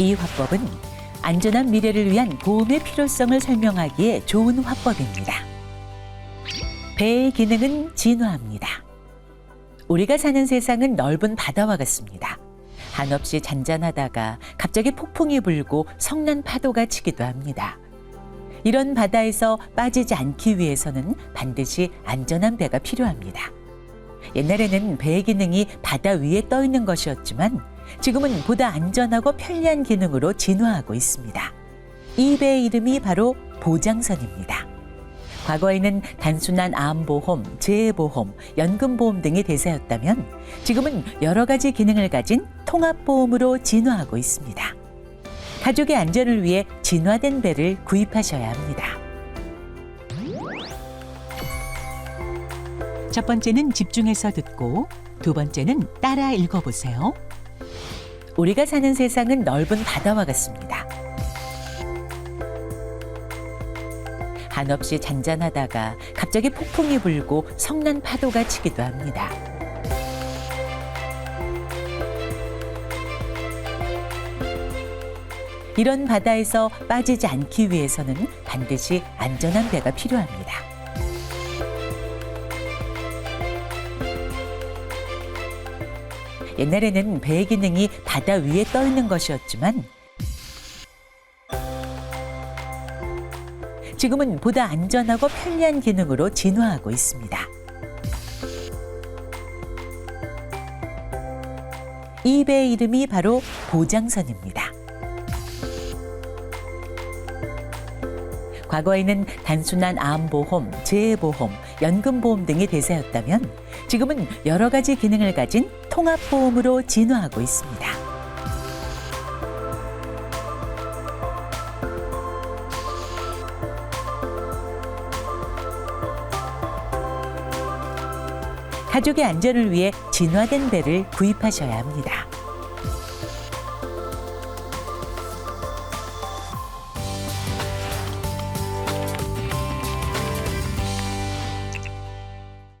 이 화법은 안전한 미래를 위한 보험의 필요성을 설명하기에 좋은 화법입니다. 배의 기능은 진화합니다. 우리가 사는 세상은 넓은 바다와 같습니다. 한없이 잔잔하다가 갑자기 폭풍이 불고 성난 파도가 치기도 합니다. 이런 바다에서 빠지지 않기 위해서는 반드시 안전한 배가 필요합니다. 옛날에는 배의 기능이 바다 위에 떠 있는 것이었지만 지금은 보다 안전하고 편리한 기능으로 진화하고 있습니다. 이 배의 이름이 바로 보장선입니다. 과거에는 단순한 암보험, 재해보험, 연금보험 등이 대세였다면 지금은 여러 가지 기능을 가진 통합보험으로 진화하고 있습니다. 가족의 안전을 위해 진화된 배를 구입하셔야 합니다. 첫 번째는 집중해서 듣고 두 번째는 따라 읽어보세요. 우리가 사는 세상은 넓은 바다와 같습니다. 한없이 잔잔하다가 갑자기 폭풍이 불고 성난 파도가 치기도 합니다. 이런 바다에서 빠지지 않기 위해서는 반드시 안전한 배가 필요합니다. 옛날에는 배의 기능이 바다 위에 떠 있는 것이었지만 지금은 보다 안전하고 편리한 기능으로 진화하고 있습니다. 이 배의 이름이 바로 보장선입니다. 과거에는 단순한 암보험, 재해보험, 연금보험 등이 대세였다면 지금은 여러 가지 기능을 가진 통합보험으로 진화하고 있습니다. 가족의 안전을 위해 진화된 배를 구입하셔야 합니다.